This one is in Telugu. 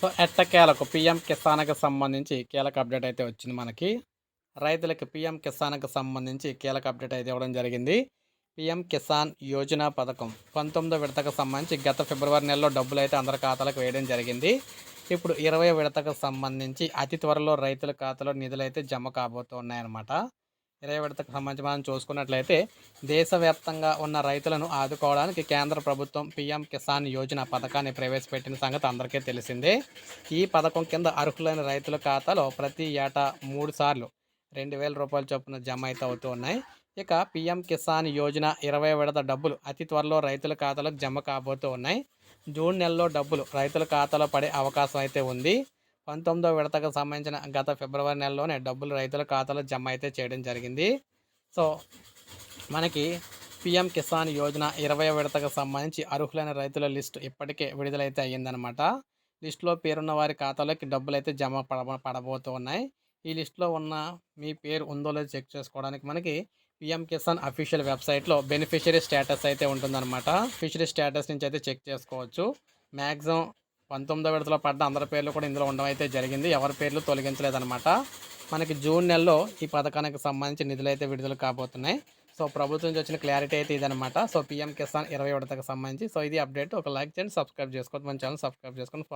సో ఎట్టకేలకు పిఎం కిసాన్కి సంబంధించి కీలక అప్డేట్ అయితే వచ్చింది మనకి. రైతులకు పిఎం కిసాన్కి సంబంధించి కీలక అప్డేట్ అయితే ఇవ్వడం జరిగింది. పిఎం కిసాన్ యోజన పథకం పంతొమ్మిదో విడతకు సంబంధించి గత ఫిబ్రవరి నెలలో డబ్బులు అయితే అందరి ఖాతాలకు వేయడం జరిగింది. ఇప్పుడు ఇరవై విడతకు సంబంధించి అతి త్వరలో రైతుల ఖాతాలో నిధులు అయితే జమ కాబోతున్నాయన్నమాట. ఇరవై విడతకు సంబంధించి మనం చూసుకున్నట్లయితే దేశవ్యాప్తంగా ఉన్న రైతులను ఆదుకోవడానికి కేంద్ర ప్రభుత్వం పిఎం కిసాన్ యోజన పథకాన్ని ప్రవేశపెట్టిన సంగతి అందరికీ తెలిసిందే. ఈ పథకం కింద అర్హులైన రైతుల ఖాతాలో ప్రతి ఏటా మూడు సార్లు రెండు వేల రూపాయల చొప్పున జమ అయితే అవుతూ ఉన్నాయి. ఇక పిఎం కిసాన్ యోజన ఇరవై విడత డబ్బులు అతి త్వరలో రైతుల ఖాతాలకు జమ కాబోతూ ఉన్నాయి. జూన్ నెలలో డబ్బులు రైతుల ఖాతాలో పడే అవకాశం అయితే ఉంది. పంతొమ్మిదో విడతకు సంబంధించిన గత ఫిబ్రవరి నెలలోనే డబ్బులు రైతుల ఖాతాలో జమ అయితే చేయడం జరిగింది. సో మనకి పిఎం కిసాన్ యోజన ఇరవై విడతకు సంబంధించి అర్హులైన రైతుల లిస్టు ఇప్పటికే విడుదలైతే అయ్యిందనమాట లిస్టులో పేరున్న వారి ఖాతాలోకి డబ్బులు అయితే జమ పడ పడబోతూ ఉన్నాయి ఈ లిస్టులో ఉన్న మీ పేరు ఉందో లేదో చెక్ చేసుకోవడానికి మనకి పిఎం కిసాన్ అఫీషియల్ వెబ్సైట్లో బెనిఫిషరీ స్టేటస్ అయితే ఉంటుందన్నమాట. ఫిషరీ స్టేటస్ నుంచి అయితే చెక్ చేసుకోవచ్చు. మ్యాక్సిమం పంతొమ్మిదో విడతలో పడ్డ అందరి పేర్లు కూడా ఇందులో ఉండడం అయితే జరిగింది. ఎవరి పేర్లు తొలగించలేదన్నమాట. మనకి జూన్ నెలలో ఈ పథకానికి సంబంధించి నిధులు అయితే విడుదల కాబోతున్నాయి. సో ప్రభుత్వం నుంచి వచ్చిన క్లారిటీ అయితే ఇదనమాట సో పిఎం కిసాన్ ఇరవై విడతకు సంబంధించి సో ఇది అప్డేట్. ఒక లైక్ చేయండి సబ్స్క్రైబ్ చేసుకోండి మన ఛానల్ సబ్స్క్రైబ్ చేసుకొని